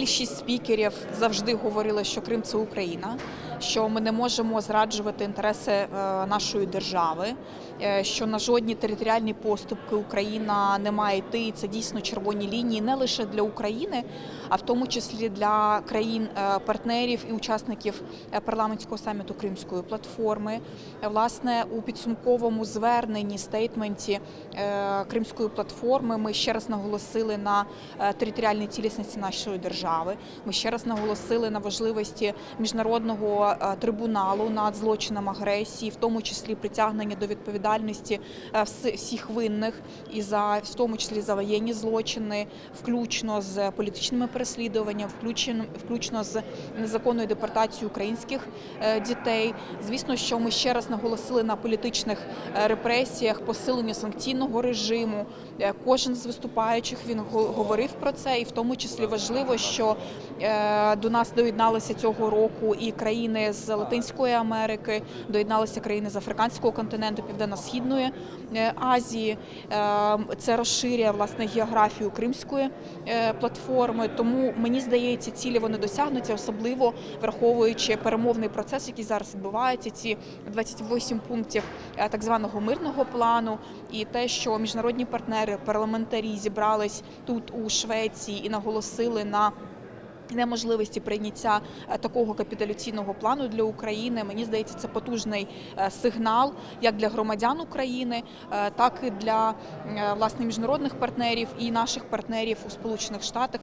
Більшість спікерів завжди говорили, що Крим це Україна, що ми не можемо зраджувати інтереси е, нашої держави, е, що на жодні територіальні поступки Україна не має йти. І це дійсно червоні лінії не лише для України, а в тому числі для країн-партнерів і учасників е, парламентського саміту Кримської платформи. Е, Власне, у підсумковому зверненні стейтменті е, Кримської платформи ми ще раз наголосили на е, територіальній цілісності нашої держави. Ми ще раз наголосили на важливості міжнародного е, трибуналу над злочином агресії, в тому числі притягнення до відповідальності е, всіх винних і за в тому числі за воєнні злочини, включно з політичними переслідуваннями, включно включно з незаконною депортацією українських е, дітей. Звісно, що ми ще раз наголосили на політичних репресіях, посиленню санкційного режиму. Кожен з виступаючих він го- говорив про це, і в тому числі важливо, що е, до нас доєдналися цього року і країни з Латинської Америки, доєдналися країни з африканського континенту, південно-східної е, Азії. Е, Це розширює власне географію кримської платформи. Тому мені здається, цілі вони досягнуться, особливо враховуючи перемовний процес, який зараз відбувається. Ці 28 пунктів так званого мирного плану, і те, що міжнародні партнери, парламентарі зібрались тут у Швеції і наголосили на неможливості прийняття е, такого капіталіційного плану для України. Мені здається, це потужний е, сигнал як для громадян України, е, так і для власне міжнародних партнерів і наших партнерів у Сполучених Штатах.